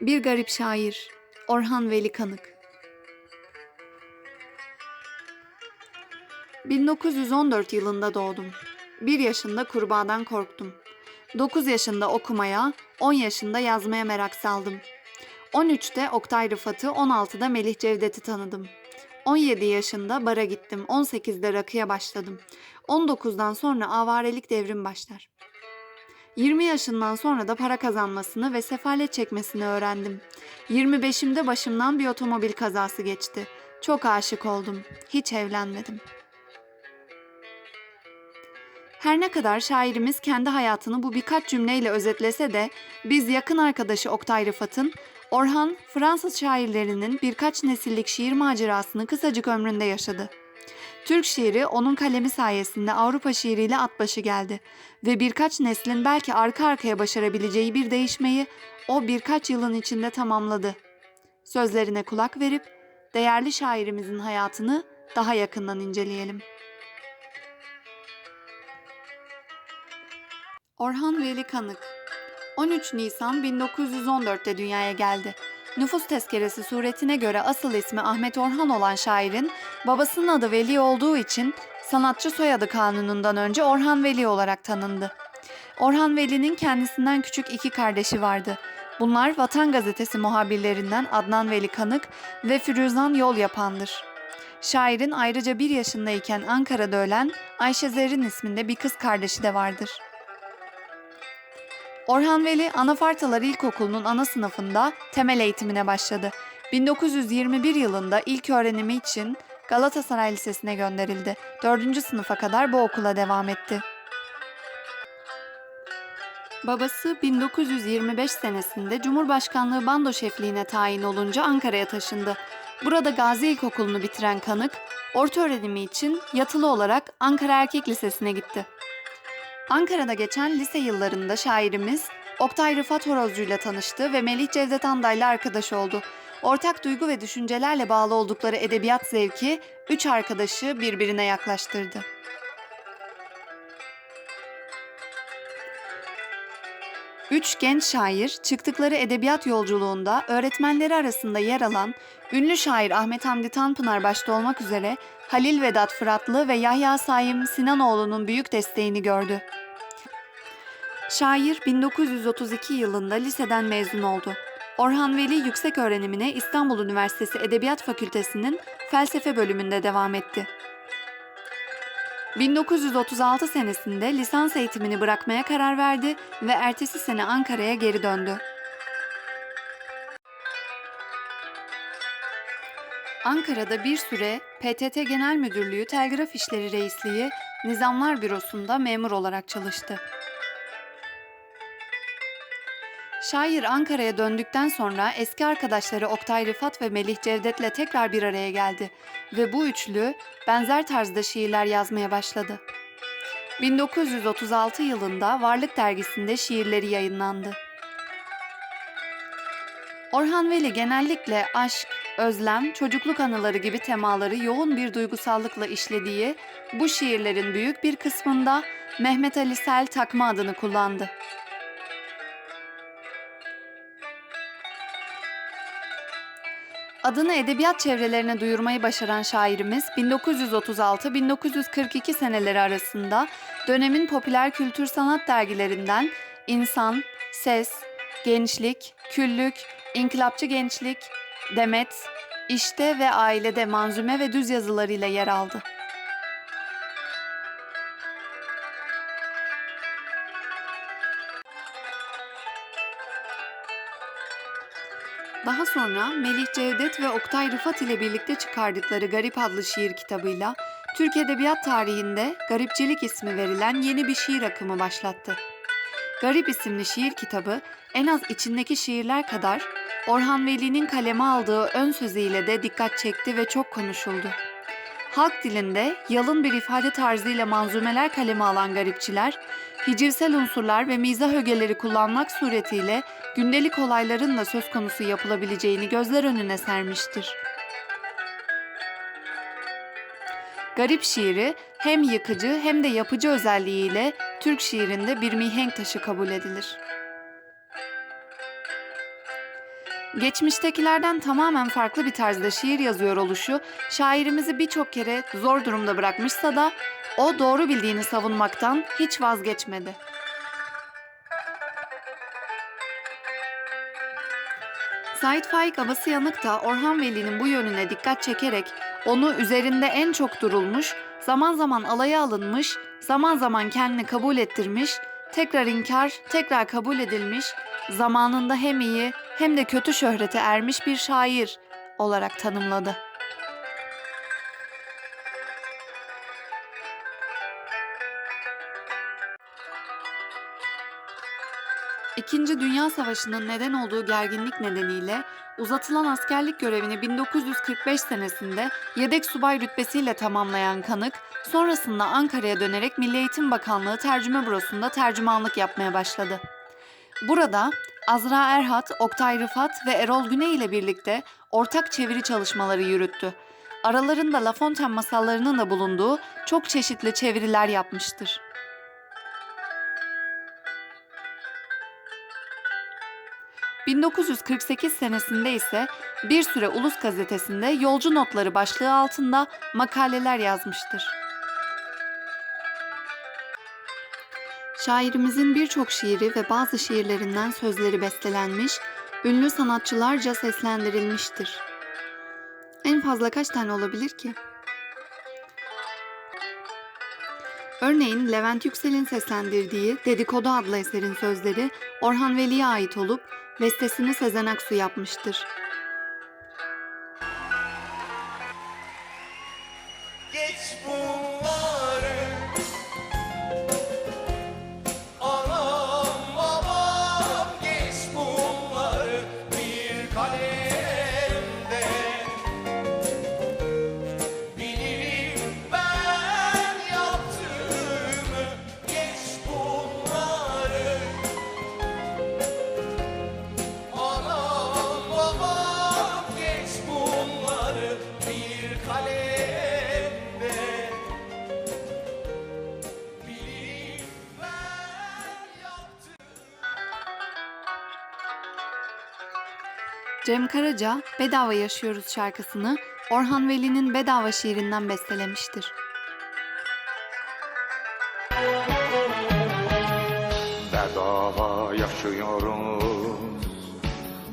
Bir garip şair Orhan Veli Kanık 1914 yılında doğdum. 1 yaşında kurbağadan korktum. 9 yaşında okumaya, 10 yaşında yazmaya merak saldım. 13'te Oktay Rıfat'ı, 16'da Melih Cevdet'i tanıdım. 17 yaşında bara gittim, 18'de rakıya başladım. 19'dan sonra avarelik devrim başlar. 20 yaşından sonra da para kazanmasını ve sefalet çekmesini öğrendim. 25'imde başımdan bir otomobil kazası geçti. Çok aşık oldum. Hiç evlenmedim. Her ne kadar şairimiz kendi hayatını bu birkaç cümleyle özetlese de biz yakın arkadaşı Oktay Rıfat'ın Orhan Fransız şairlerinin birkaç nesillik şiir macerasını kısacık ömründe yaşadı. Türk şiiri onun kalemi sayesinde Avrupa şiiriyle at başı geldi ve birkaç neslin belki arka arkaya başarabileceği bir değişmeyi o birkaç yılın içinde tamamladı. Sözlerine kulak verip değerli şairimizin hayatını daha yakından inceleyelim. Orhan Veli Kanık 13 Nisan 1914'te dünyaya geldi. Nüfus tezkeresi suretine göre asıl ismi Ahmet Orhan olan şairin babasının adı Veli olduğu için sanatçı soyadı kanunundan önce Orhan Veli olarak tanındı. Orhan Veli'nin kendisinden küçük iki kardeşi vardı. Bunlar Vatan Gazetesi muhabirlerinden Adnan Veli Kanık ve Firuzan Yol Yapan'dır. Şairin ayrıca bir yaşındayken Ankara'da ölen Ayşe Zerrin isminde bir kız kardeşi de vardır. Orhan Veli Anafartalar İlkokulu'nun ana sınıfında temel eğitimine başladı. 1921 yılında ilk öğrenimi için Galatasaray Lisesi'ne gönderildi. 4. sınıfa kadar bu okula devam etti. Babası 1925 senesinde Cumhurbaşkanlığı bando şefliğine tayin olunca Ankara'ya taşındı. Burada Gazi İlkokulu'nu bitiren Kanık, orta öğrenimi için yatılı olarak Ankara Erkek Lisesi'ne gitti. Ankara'da geçen lise yıllarında şairimiz Oktay Rıfat Horozcu ile tanıştı ve Melih Cevdet Anday'la arkadaş oldu. Ortak duygu ve düşüncelerle bağlı oldukları edebiyat zevki üç arkadaşı birbirine yaklaştırdı. Üç genç şair çıktıkları edebiyat yolculuğunda öğretmenleri arasında yer alan ünlü şair Ahmet Hamdi Tanpınar başta olmak üzere Halil Vedat Fıratlı ve Yahya Saim Sinanoğlu'nun büyük desteğini gördü. Şair 1932 yılında liseden mezun oldu. Orhan Veli yüksek öğrenimine İstanbul Üniversitesi Edebiyat Fakültesi'nin felsefe bölümünde devam etti. 1936 senesinde lisans eğitimini bırakmaya karar verdi ve ertesi sene Ankara'ya geri döndü. Ankara'da bir süre PTT Genel Müdürlüğü Telgraf İşleri Reisliği Nizamlar Bürosu'nda memur olarak çalıştı. Şair Ankara'ya döndükten sonra eski arkadaşları Oktay Rıfat ve Melih Cevdet'le tekrar bir araya geldi ve bu üçlü benzer tarzda şiirler yazmaya başladı. 1936 yılında Varlık dergisinde şiirleri yayınlandı. Orhan Veli genellikle aşk, özlem, çocukluk anıları gibi temaları yoğun bir duygusallıkla işlediği bu şiirlerin büyük bir kısmında Mehmet Ali Sel takma adını kullandı. Adını edebiyat çevrelerine duyurmayı başaran şairimiz 1936-1942 seneleri arasında dönemin popüler kültür sanat dergilerinden İnsan, Ses, Gençlik, Küllük, İnkılapçı Gençlik, Demet, İşte ve Ailede manzume ve düz yazılarıyla yer aldı. Daha sonra Melih Cevdet ve Oktay Rıfat ile birlikte çıkardıkları Garip adlı şiir kitabıyla Türk Edebiyat tarihinde Garipçilik ismi verilen yeni bir şiir akımı başlattı. Garip isimli şiir kitabı en az içindeki şiirler kadar Orhan Veli'nin kaleme aldığı ön sözüyle de dikkat çekti ve çok konuşuldu. Halk dilinde yalın bir ifade tarzıyla manzumeler kaleme alan garipçiler, hicivsel unsurlar ve mizah ögeleri kullanmak suretiyle gündelik olayların da söz konusu yapılabileceğini gözler önüne sermiştir. Garip şiiri hem yıkıcı hem de yapıcı özelliğiyle Türk şiirinde bir mihenk taşı kabul edilir. Geçmiştekilerden tamamen farklı bir tarzda şiir yazıyor oluşu, şairimizi birçok kere zor durumda bırakmışsa da o doğru bildiğini savunmaktan hiç vazgeçmedi. Sait Faik Abası Yanık da Orhan Veli'nin bu yönüne dikkat çekerek onu üzerinde en çok durulmuş, zaman zaman alaya alınmış, zaman zaman kendini kabul ettirmiş, tekrar inkar, tekrar kabul edilmiş, zamanında hem iyi hem de kötü şöhrete ermiş bir şair olarak tanımladı. İkinci Dünya Savaşı'nın neden olduğu gerginlik nedeniyle uzatılan askerlik görevini 1945 senesinde yedek subay rütbesiyle tamamlayan kanık, sonrasında Ankara'ya dönerek Milli Eğitim Bakanlığı Tercüme Bürosu'nda tercümanlık yapmaya başladı. Burada Azra Erhat, Oktay Rıfat ve Erol Güney ile birlikte ortak çeviri çalışmaları yürüttü. Aralarında La Fontaine masallarının da bulunduğu çok çeşitli çeviriler yapmıştır. ...1948 senesinde ise bir süre Ulus Gazetesi'nde Yolcu Notları başlığı altında makaleler yazmıştır. Şairimizin birçok şiiri ve bazı şiirlerinden sözleri bestelenmiş, ünlü sanatçılarca seslendirilmiştir. En fazla kaç tane olabilir ki? Örneğin Levent Yüksel'in seslendirdiği Dedikodu adlı eserin sözleri Orhan Veli'ye ait olup bestesini Sezen Aksu yapmıştır. Geç bunları Cem Karaca Bedava Yaşıyoruz şarkısını Orhan Veli'nin Bedava şiirinden bestelemiştir. Bedava yaşıyoruz.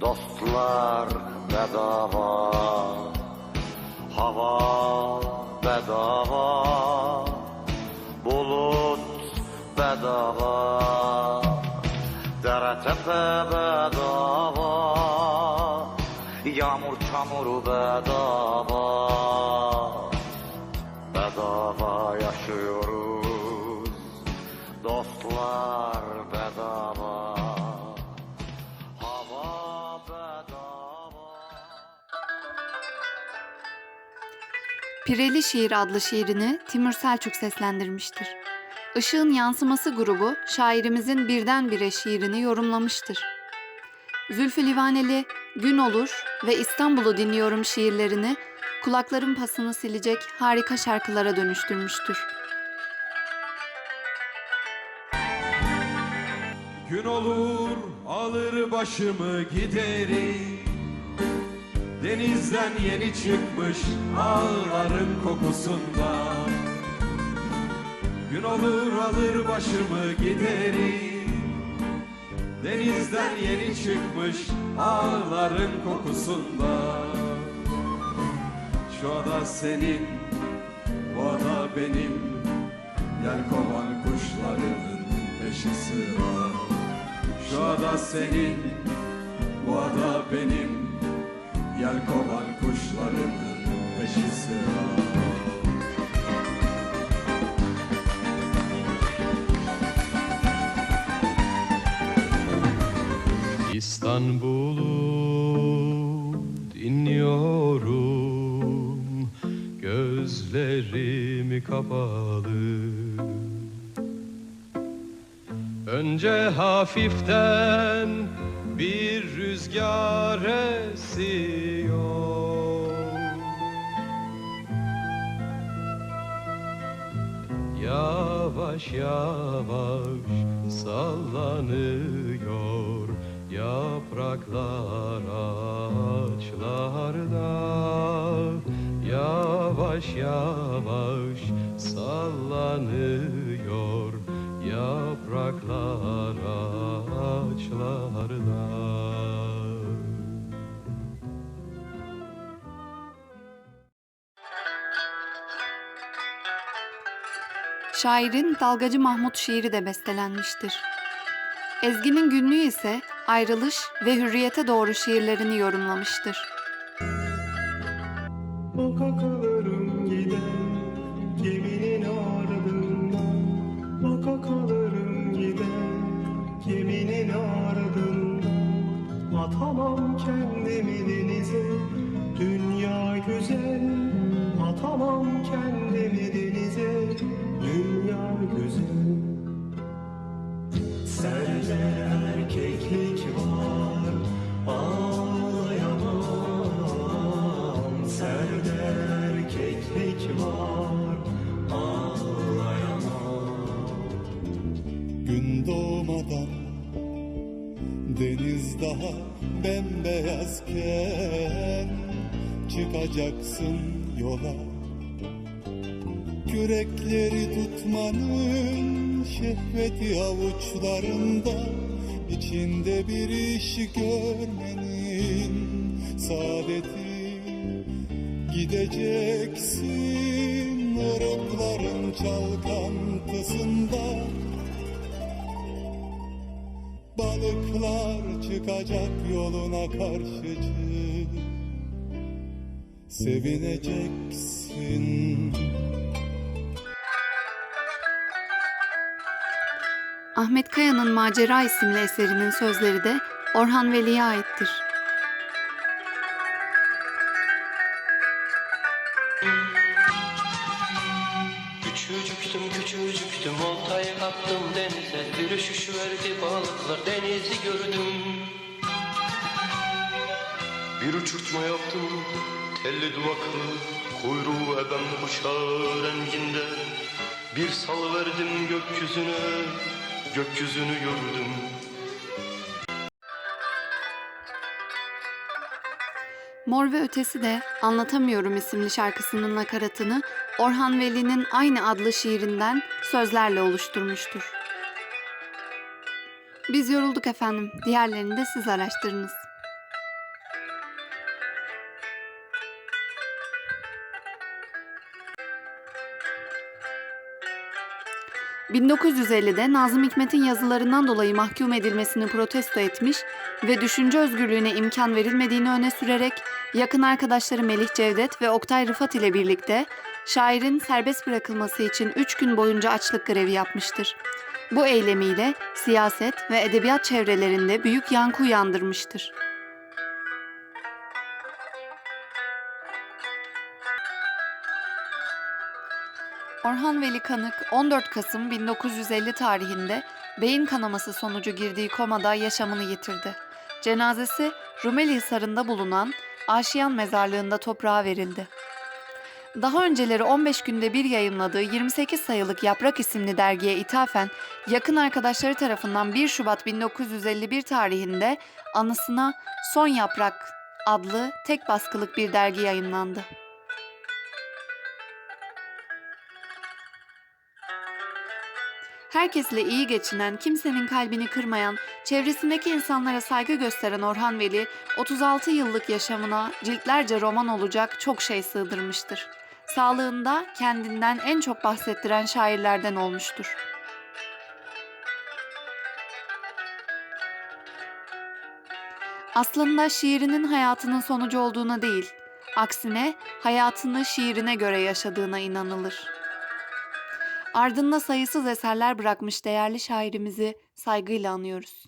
Dostlar bedava. Hava bedava. Bulut bedava. Dere tepe bedava Yağmur çamur bedava Bedava yaşıyoruz Dostlar bedava Hava bedava Pireli Şiir adlı şiirini Timur Selçuk seslendirmiştir. Işığın Yansıması grubu şairimizin birdenbire şiirini yorumlamıştır. Zülfü Livaneli, Gün Olur ve İstanbul'u dinliyorum şiirlerini kulakların pasını silecek harika şarkılara dönüştürmüştür. Gün olur alır başımı giderim Denizden yeni çıkmış ağların kokusundan Gün olur alır başımı giderim Denizden yeni çıkmış ağların kokusundan Şu ada senin, bu ada benim. Yelkovan kuşlarının peşi sıra. Şu ada senin, bu ada benim. Yelkovan kuşlarının peşi sıra İstanbul'u dinliyorum. Gözlerim kapalı. Önce hafiften bir rüzgar esiyor. Yavaş yavaş sallanıyor Yapraklar ağaçlarda Yavaş yavaş sallanıyor Yapraklar ağaçlarda Şairin Dalgacı Mahmut şiiri de bestelenmiştir. Ezgi'nin günlüğü ise ayrılış ve hürriyete doğru şiirlerini yorumlamıştır. Çıkacaksın yola. Kürekleri tutmanın şehveti avuçlarında içinde bir iş görmenin saadeti. Gideceksin ırıkların çalkantısında. Balıklar çıkacak yoluna karşıcı Sevineceksin. Ahmet Kaya'nın Macera isimli eserinin sözleri de Orhan Veli'ye aittir. Küçücüktüm küçücüktüm oltayı attım denize. Bir üşüşüverdi balıklar denizi gördüm. Bir uçurtma yaptım telli duvaklı Kuyruğu ebem kuşağı renginde Bir salıverdim gökyüzüne Gökyüzünü gördüm Mor ve Ötesi de Anlatamıyorum isimli şarkısının nakaratını Orhan Veli'nin aynı adlı şiirinden sözlerle oluşturmuştur. Biz yorulduk efendim. Diğerlerini de siz araştırınız. ...1950'de Nazım Hikmet'in yazılarından dolayı mahkum edilmesini protesto etmiş ve düşünce özgürlüğüne imkan verilmediğini öne sürerek yakın arkadaşları Melih Cevdet ve Oktay Rıfat ile birlikte şairin serbest bırakılması için 3 gün boyunca açlık grevi yapmıştır. Bu eylemiyle siyaset ve edebiyat çevrelerinde büyük yankı uyandırmıştır. Orhan Veli Kanık 14 Kasım 1950 tarihinde beyin kanaması sonucu girdiği komada yaşamını yitirdi. Cenazesi Rumeli Hisarı'nda bulunan Aşiyan Mezarlığı'nda toprağa verildi. Daha önceleri 15 günde bir yayımladığı 28 sayılık Yaprak isimli dergiye ithafen yakın arkadaşları tarafından 1 Şubat 1951 tarihinde anısına Son Yaprak adlı tek baskılık bir dergi yayınlandı. Herkesle iyi geçinen, kimsenin kalbini kırmayan, çevresindeki insanlara saygı gösteren Orhan Veli, 36 yıllık yaşamına ciltlerce roman olacak çok şey sığdırmıştır. Sağlığında kendinden en çok bahsettiren şairlerden olmuştur. Aslında şiirinin hayatının sonucu olduğuna değil, aksine hayatını şiirine göre yaşadığına inanılır. Ardında sayısız eserler bırakmış değerli şairimizi saygıyla anıyoruz.